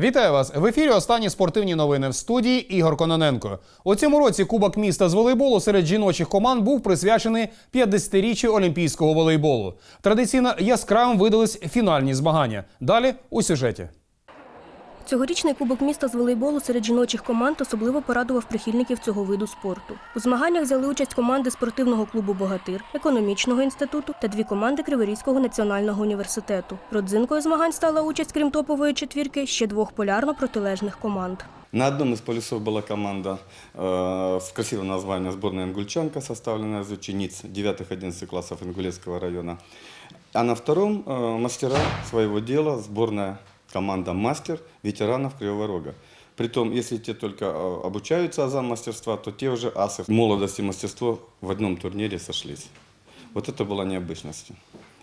Вітаю вас в ефірі. Останні спортивні новини в студії Ігор Кононенко. У цьому році Кубок міста з волейболу серед жіночих команд був присвячений 50-річчю олімпійського волейболу. Традиційно яскравим видались фінальні змагання. Далі у сюжеті. Цьогорічний кубок міста з волейболу серед жіночих команд особливо порадував прихильників цього виду спорту. У змаганнях взяли участь команди спортивного клубу Богатир, економічного інституту та дві команди Криворізького національного університету. Родзинкою змагань стала участь, крім топової четвірки, ще двох полярно протилежних команд. На одном из полюсов была команда э, с красивым названием «Сборная Ингульчанка», составленная из учениц 9-11 классов Ингулецкого района. А на втором э, мастера своего дела сборная команда «Мастер» ветеранов Кривого Рога. Притом, если те только э, обучаются азам мастерства, то те уже асы молодости и мастерство в одном турнире сошлись. Вот это была необычность.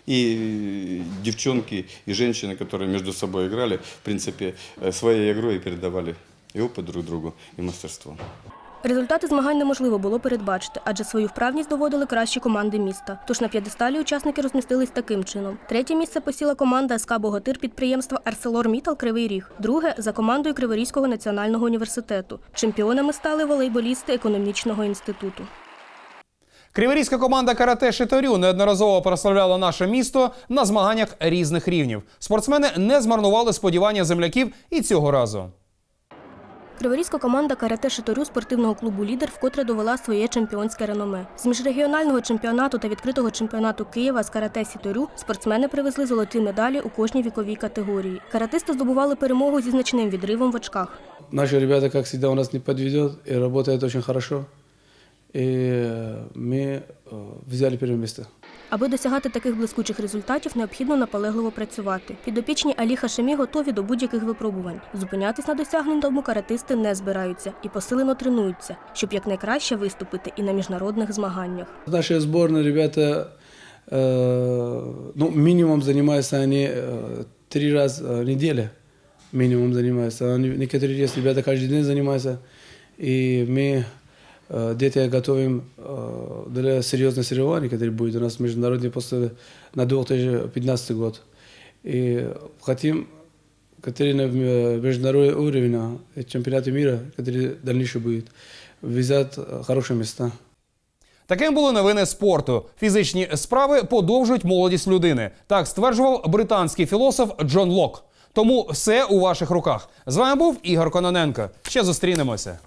И девчонки, и женщины, которые между собой играли, в принципе, э, своей игрой передавали и опыт друг другу, и мастерство. Результати змагань неможливо було передбачити, адже свою вправність доводили кращі команди міста. Тож на п'єдесталі учасники розмістились таким чином: третє місце посіла команда СК Богатир підприємства Арселор Мітал Кривий Ріг, друге за командою Криворізького національного університету. Чемпіонами стали волейболісти економічного інституту. Криворізька команда карате Шиторю неодноразово прославляла наше місто на змаганнях різних рівнів. Спортсмени не змарнували сподівання земляків і цього разу. Криворізька команда карате Шиторю спортивного клубу Лідер вкотре довела своє чемпіонське реноме. З міжрегіонального чемпіонату та відкритого чемпіонату Києва з карате Сіторю спортсмени привезли золоті медалі у кожній віковій категорії. Каратисти здобували перемогу зі значним відривом в очках. Наши ребята, как всегда, у нас не подведет и работают очень хорошо. И э, мы э, взяли первое место. Аби досягати таких блискучих результатів, необхідно наполегливо працювати. Підопічні Алі Хашемі готові до будь-яких випробувань. Зупинятись на досягненому каратисти не збираються і посилено тренуються, щоб якнайкраще виступити і на міжнародних змаганнях. Наши сборные ребята, э, ну, минимум занимаются они э, три раза в неделю. Минимум занимаются. Они, некоторые есть ребята каждый день занимаются. И мы э, где-то готовим э, для серьезных соревнований, которые будут у нас международные после на 2015 год. И хотим, которые на э, международный уровень, а, чемпионаты мира, которые дальнейшее будет, взять э, хорошие места. Таким були новини спорту. Фізичні справи подовжують молодість людини. Так стверджував британський філософ Джон Лок. Тому все у ваших руках. З вами був Ігор Кононенко. Ще зустрінемося.